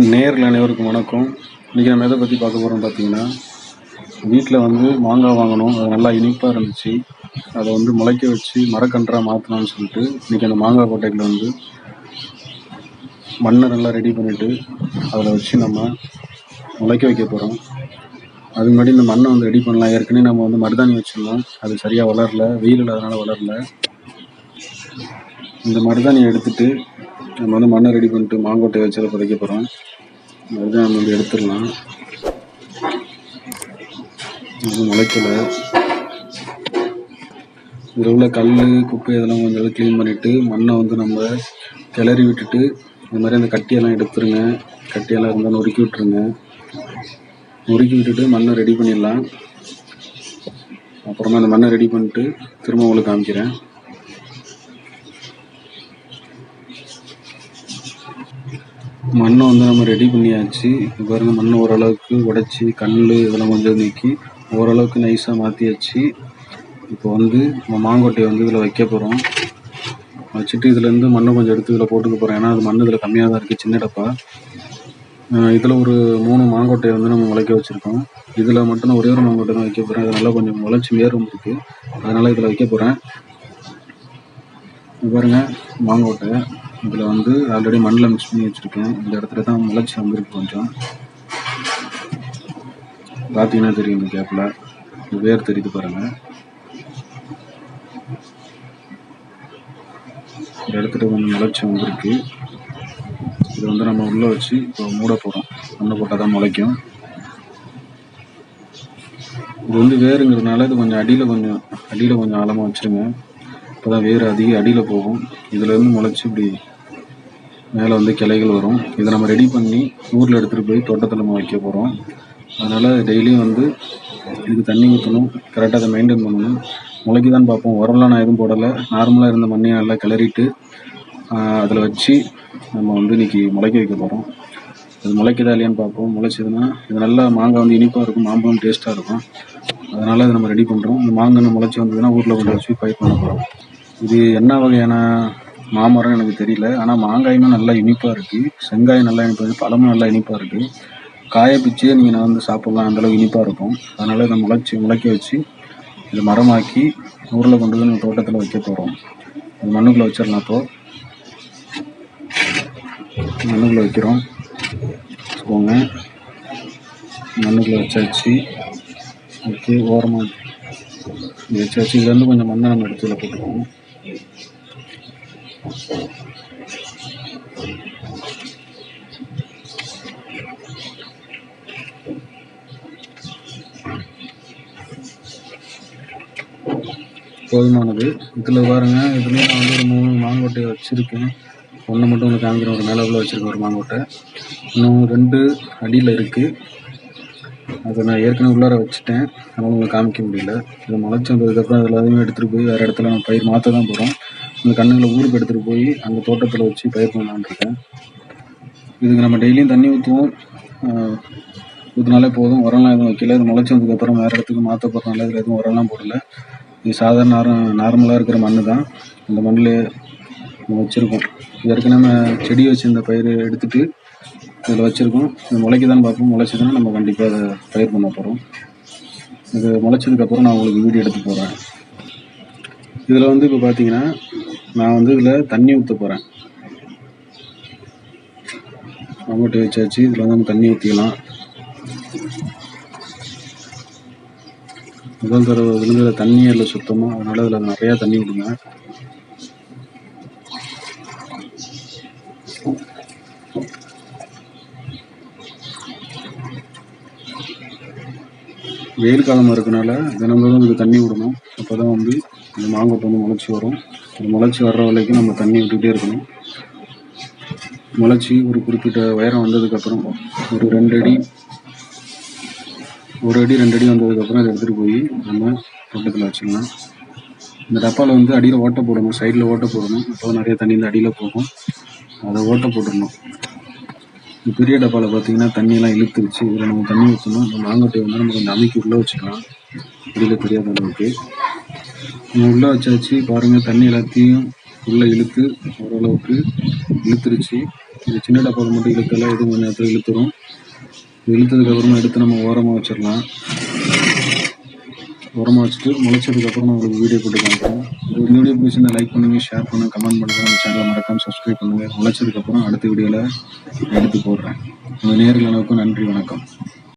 நேரில் அனைவருக்கும் வணக்கம். இன்றைக்கி நம்ம எதை பற்றி பார்க்க போகிறோம் பார்த்தீங்கன்னா வீட்டில் வந்து மாங்காய் வாங்கணும். அது நல்லா இனிப்பாக இருந்துச்சு. அதை வந்து முளைக்க வச்சு மரக்கன்றாக மாற்றணும்னு சொல்லிட்டு இன்றைக்கி அந்த மாங்காய் கொட்டைகளை வந்து மண்ணை நல்லா ரெடி பண்ணிவிட்டு அதில் வச்சு நம்ம முளைக்க வைக்க போகிறோம் அதுக்கு முன்னாடி இந்த மண்ணை வந்து ரெடி பண்ணலாம். ஏற்கனவே நம்ம வந்து மருதாணி வச்சுருந்தோம். அது சரியாக வளரல. வெயில் இல்லாதனால வளரல. இந்த மருதாணியை எடுத்துகிட்டு நம்ம வந்து மண்ணை ரெடி பண்ணிட்டு மாங்கொட்டையை வச்சு அதை புதைக்க போகிறோம் அதுதான் நம்ம வந்து எடுத்துடலாம். இது முளைக்கலை. இதில் உள்ள கல் குப்பை இதெல்லாம் கொஞ்சம் க்ளீன் பண்ணிவிட்டு மண்ணை வந்து நம்ம கிளறி விட்டுட்டு இந்த மாதிரி அந்த கட்டியெல்லாம் எடுத்துருங்க. கட்டியெல்லாம் இருந்தால் நொறுக்கி விட்டுருங்க. நொறுக்கி விட்டுட்டு மண்ணை ரெடி பண்ணிடலாம். அப்புறமா அந்த மண்ணை ரெடி பண்ணிட்டு திரும்ப உங்களுக்கு காமிக்கிறேன். மண்ணை வந்து நம்ம ரெடி பண்ணியாச்சு. இப்போ மண் மண்ணை ஓரளவுக்கு உடைச்சி கல் இதெல்லாம் கொஞ்சம் நீக்கி ஓரளவுக்கு நைஸாக மாற்றியாச்சு இப்போ வந்து நம்ம மாங்கொட்டையை வந்து இதில் வைக்க போகிறோம் வச்சுட்டு இதுலேருந்து மண்ணை கொஞ்சம் எடுத்து இதில் போட்டுக்க போகிறோம் ஏன்னா அது மண் இதில் கம்மியாக தான் இருக்குது சின்ன டப்பா. இதில் ஒரு மூணு மாங்கொட்டையை வந்து நம்ம முளைக்க வச்சுருக்கோம். இதில் மட்டும் ஒரே ஒரு மாங்கொட்டை தான் வைக்க போகிறேன் அதனால் நல்லா கொஞ்சம் முளைச்சி வேர் வந்துருக்கு அதனால் இதில் வைக்க போகிறேன் பாருங்கள் மாங்கொட்டை. இதில் வந்து ஆல்ரெடி மண்ணில் மிக்ஸ் பண்ணி வச்சுருக்கேன். இந்த இடத்துல தான் முளைச்சி வந்திருக்கு கொஞ்சம். பார்த்தீங்கன்னா தெரியும் இந்த கேப்பில் வேர் தெரியுது பாருங்கள் இந்த இடத்துல கொஞ்சம் முளைச்சி வந்திருக்கு. இதை வந்து நம்ம உள்ளே வச்சு இப்போ மூட போகிறோம் மண்ணை போட்டால் தான் முளைக்கும். இது வந்து வேருங்கிறதுனால இது கொஞ்சம் அடியில் கொஞ்சம் அடியில் கொஞ்சம் ஆழமாக வச்சுருங்க. அப்போ தான் வேர் அதிக அடியில் போகும். இதுலேருந்து முளைச்சி இப்படி மேலே வந்து கிளைகள் வரும். இதை நம்ம ரெடி பண்ணி ஊரில் எடுத்துகிட்டு போய் தோட்டத்தில் நம்ம வைக்க போகிறோம் அதனால் டெய்லியும் வந்து இதுக்கு தண்ணி ஊற்றணும் கரெக்டாக அதை மெயின்டைன் பண்ணணும். முளைக்கு தான் பார்ப்போம். உரம்லாம் நான் எதுவும் போடலை. நார்மலாக இருந்த மண்ணையை நல்லா கிளறிட்டு அதில் வச்சு நம்ம வந்து இன்றைக்கி முளைக்க வைக்க போகிறோம் அது முளைக்குதா இல்லையான்னு பார்ப்போம். முளைச்சதுன்னா இது நல்லா மாங்காய் வந்து இனிப்பாக இருக்கும். மாம்பழம் டேஸ்ட்டாக இருக்கும். அதனால் இதை நம்ம ரெடி பண்ணுறோம் இந்த மாங்கன்று முளைச்சி வந்ததுன்னா ஊரில் கொண்டு வச்சு பயிர் பண்ண போகிறோம் இது என்ன வகையான மாமரம் எனக்கு தெரியல. ஆனால் மாங்காயுமே நல்லா இனிப்பாக இருக்குது செங்காயம் நல்லா இனிப்பாக இருக்குது பழமும் நல்லா இனிப்பாக இருக்குது காய பிச்சே நீங்கள் நான் வந்து சாப்பிட்லாம். அந்தளவுக்கு இனிப்பாக இருக்கும். அதனால் இதை முளைச்சி முளைக்க வச்சு இதை மரமாக்கி ஊரில் கொண்டு வந்து நம்ம தோட்டத்தில் வைக்க போகிறோம் இது மண்ணுக்குள்ளே வச்சிடலாம் அப்போது மண்ணுக்குள்ளே வைக்கிறோம். வச்சுக்கோங்க. மண்ணுக்குள்ளே வச்சாச்சு. ஓகே ஓரமாக வச்சாச்சு. இதுலேருந்து கொஞ்சம் மண்ணை நம்ம எடுத்துல போட்டுக்கோங்க. போட்டுக்குவோம் போதுமானது. இதில் பாருங்க இதுலேயும் நான் வந்து ஒரு மூணு மாங்கொட்டையை வச்சுருக்கேன். ஒன்று மட்டும் உங்களுக்கு காமிக்கிறேன் ஒரு மேலே உள்ள வச்சுருக்கேன் ஒரு மாங்கொட்டை. இன்னும் ரெண்டு அடியில் இருக்குது அதை நான் ஏற்கனவே உள்ளார வச்சுட்டேன். அதனால் உங்களுக்கு காமிக்க முடியல. இதை முளைச்சி வந்ததுக்கப்புறம் அதில் எல்லாத்தையும் எடுத்துகிட்டு போய் வேறு இடத்துல நான் பயிர் மாற்ற தான் போகிறோம் இந்த கண்ணுகளை ஊருக்கு எடுத்துகிட்டு போய் அந்த தோட்டத்தில் வச்சு பயிர் பண்ணலான்னு இருக்கேன். இதுக்கு நம்ம டெய்லியும் தண்ணி ஊற்றுவோம் ஊற்றினாலே போதும். உரம்லாம் எதுவும் வைக்கல. இது முளைச்சி வந்ததுக்கப்புறம் வேறு இடத்துக்கு மாற்ற போகிறதுனால இதில் எதுவும் உரம்லாம் போடல. இது சாதாரண நார்மலாக இருக்கிற மண் தான் அந்த மண்ணில் வச்சுருக்கோம். ஏற்கனவே நம்ம செடி இந்த பயிர் எடுத்துகிட்டு இதில் வச்சுருக்கோம். இது முளைக்குதான்னு பார்ப்போம். முளைச்சதுன்னா நம்ம கண்டிப்பாக அதை பயிர் பண்ண போகிறோம் இது முளைச்சதுக்கப்புறம் நான் உங்களுக்கு வீடியோ எடுத்து போகிறேன் இதில் வந்து இப்போ பார்த்தீங்கன்னா நான் வந்து இதில் தண்ணி ஊற்ற போகிறேன் மம்முட்டி வச்சாச்சு இதில் வந்து நம்ம தண்ணி ஊற்றிக்கலாம் முதல் தடவை விழுந்ததில் தண்ணியே இல்லை சுத்தமாக அதனால் அதில் நிறையா தண்ணி விடுங்க வெயில் காலமாக இருக்கனால தினமும் இதுக்கு தண்ணி விடணும் அப்போ தான் வந்து இந்த மாங்காய் வந்து முளைச்சி வரும். முளைச்சி வர்ற வரைக்கும் நம்ம தண்ணி விட்டுக்கிட்டே இருக்கணும். முளைச்சி ஒரு குறிப்பிட்ட உயரம் வந்ததுக்கப்புறம் ஒரு ரெண்டு அடி ஒரு அடி ரெண்டு அடி வந்ததுக்கப்புறம் அதை எடுத்துகிட்டு போய் நம்ம தோட்டத்தில் வச்சுக்கலாம் இந்த டப்பாவில் வந்து அடியில் ஓட்டை போடணும் சைடில் ஓட்டை போடணும். அப்போ நிறைய தண்ணி இந்த அடியில் போகும். அதை ஓட்டை போட்டுடணும். இந்த பெரிய டப்பாவில் பார்த்தீங்கன்னா தண்ணியெல்லாம் இழுத்துருச்சு. இதில் நம்ம தண்ணி ஊற்றணும் இந்த மாங்கொட்டையை வந்து நம்ம கொஞ்சம் அமைக்கி உள்ளே வச்சுக்கலாம். வெளியில் தெரியாத அளவுக்கு. உள்ளே வச்சாச்சு பாருங்கள் தண்ணி எல்லாத்தையும் உள்ளே இழுத்து ஓரளவுக்கு இழுத்துருச்சு. இது சின்ன டப்பாவில் மட்டும் இழுத்தெல்லாம் எதுவும் கொஞ்சம் நேரத்தில் இழுத்துரும். இழுத்ததுக்கப்புறமா எடுத்து நம்ம ஓரமாக வச்சிடலாம். ஓரமாக வச்சுட்டு முளைச்சதுக்கப்புறம் நான் உங்களுக்கு வீடியோ போட்டு காமிக்கிறேன். இந்த வீடியோ பிடிச்சிருந்தா லைக் பண்ணுங்கள் ஷேர் பண்ணுங்கள் கமெண்ட் பண்ணுங்கள் நம்ம சேனலை மறக்காமல் சப்ஸ்கிரைப் பண்ணுங்கள் முளைச்சதுக்கப்புறம் அடுத்த வீடியோவில் எடுத்து போடுறேன். உங்கள் நேரில் அளவுக்கு நன்றி வணக்கம்.